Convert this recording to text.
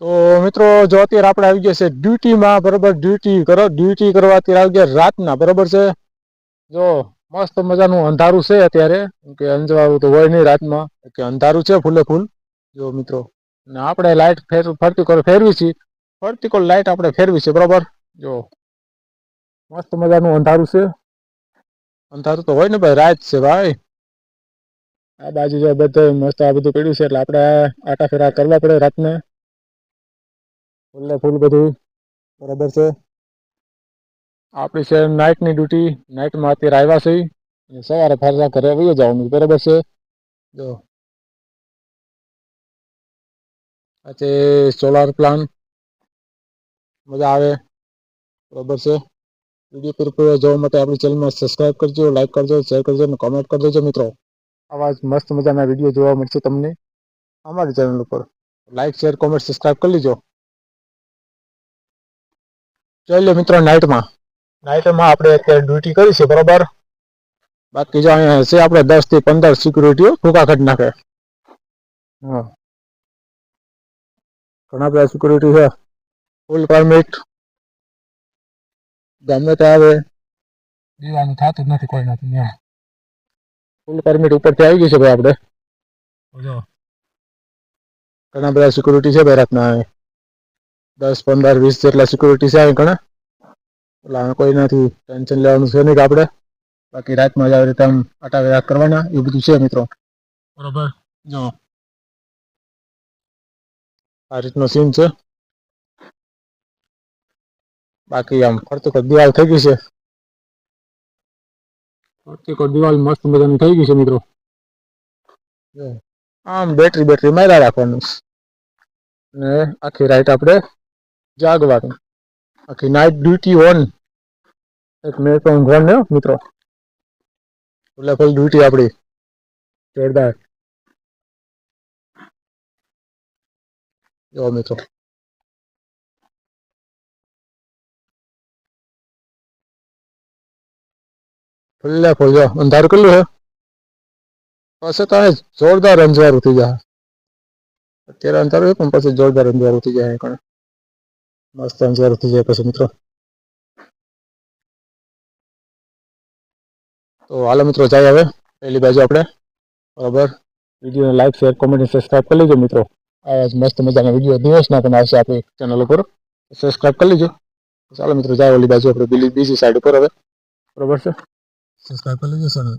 તો મિત્રો, જો અત્યારે આપણે આવી ગયા છે ડ્યુટીમાં, બરોબર? ડ્યુટી કરો, ડ્યુટી કરવા અત્યારે આવી ગયા રાતના, બરોબર છે? જો, મસ્ત મજાનું અંધારું છે અત્યારે. કે અંજવાળું તો હોય નહીં રાતમાં કે અંધારું છે ફૂલે ફૂલ. જો મિત્રો ને આપણે લાઇટ ફેર ફરતી કોર ફેરવી છે. ફરતી લાઇટ આપણે ફેરવી છે, બરોબર? જો, મસ્ત મજાનું અંધારું છે. અંધારું તો હોય ને ભાઈ, રાત છે ભાઈ. આ બાજુ જો બધું મસ્ત આ બધું પડ્યું છે, એટલે આપણે આટા ફેરા કરવા પડે રાતને. ફૂલે ફૂલ બધું બરાબર છે આપણી છે નાઇટની ડ્યુટી નાઇટમાં અત્યારે આવ્યા છે અને સવારે ફરવા ઘરે આવી જવાનું બરાબર છે જો આ છે સોલાર પ્લાન મજા આવે બરાબર છે વિડીયો પર પૂરો જોવા માટે આપણી ચેનલમાં સબસ્ક્રાઇબ કરજો લાઈક કરજો શેર કરજો અને કોમેન્ટ કરી દેજો મિત્રો આવા જ મસ્ત મજાના વિડીયો જોવા મળશે તમને અમારી ચેનલ ઉપર લાઈક શેર કોમેન્ટ સબસ્ક્રાઇબ કરી લેજો ચાલો મિત્રો નાઇટમાં નાઇટમાં આપણે અત્યારે ડ્યુટી કરી છે બરોબર બાકી જો અહીંયા છે આપણે દસ થી પંદર સિક્યુરિટીઓ ટૂંકા કાઢી નાખે હા ઘણા બધા સિક્યુરિટી છે ફૂલ પરમિટ ગમે તે આવે દીવાનું થતું જ નથી કોઈ નથી ત્યાં ફૂલ પરમિટ ઉપરથી આવી ગઈ છે ભાઈ આપણે જો ઘણા બધા સિક્યુરિટી છે ભાઈ રાતના અહીં. દસ પંદર વીસ જેટલા સિક્યુરિટી છે અહીં ઘણા. એટલે આમાં કોઈ નથી ટેન્શન લેવાનું છે નહીં કે આપણે. બાકી રાતમાં જ આવી રીતે આમ વ્યાક કરવાના એ બધું છે મિત્રો. બરોબર. જો. આ રીતનો સીન છે. બાકી આમ ફરતી કોઈ દિવાલ થઈ ગઈ છે? ફરતી કોઈ દિવાલ મસ્ત મજાની થઈ ગઈ છે મિત્રો. આમ બેટરી બેટરી માર્યા રાખવાનું. ને આખી રાઈટ આપણે જાગવાનું આખી નાઇટ ડ્યુટી ઓન એક મિનિટ પણ ઊંઘવાનું નહીં હો મિત્રો એટલે ફૂલ ડ્યુટી આપણી જોરદાર જો મિત્રો ફૂલે ફૂલ જો અંધારું કેટલું છે પછી તો અહીં જોરદાર અંજવાળું થઈ જાય અત્યારે અંધારું છે પણ પછી જોરદાર અંજવાળું થઈ જાય અહીં કણે. મસ્ત અંજવાળું થઈ જાય પછી મિત્રો તો હાલો મિત્રો જાય હવે પહેલી બાજુ આપણે બરાબર વિડીયોને લાઈક શેર કોમેન્ટ સબસ્ક્રાઈબ કરી લેજો મિત્રો આવા જ મસ્ત મજાના વિડીયો દિવસના પણ આવશે આપણી ચેનલ ઉપર સબસ્ક્રાઈબ કરી લેજો ચાલો મિત્રો જાય ઓલી બાજુ આપણે બીજી બીજી સાઈડ ઉપર હવે બરોબર છે સબસ્ક્રાઈબ કરી લેજો ચેનલ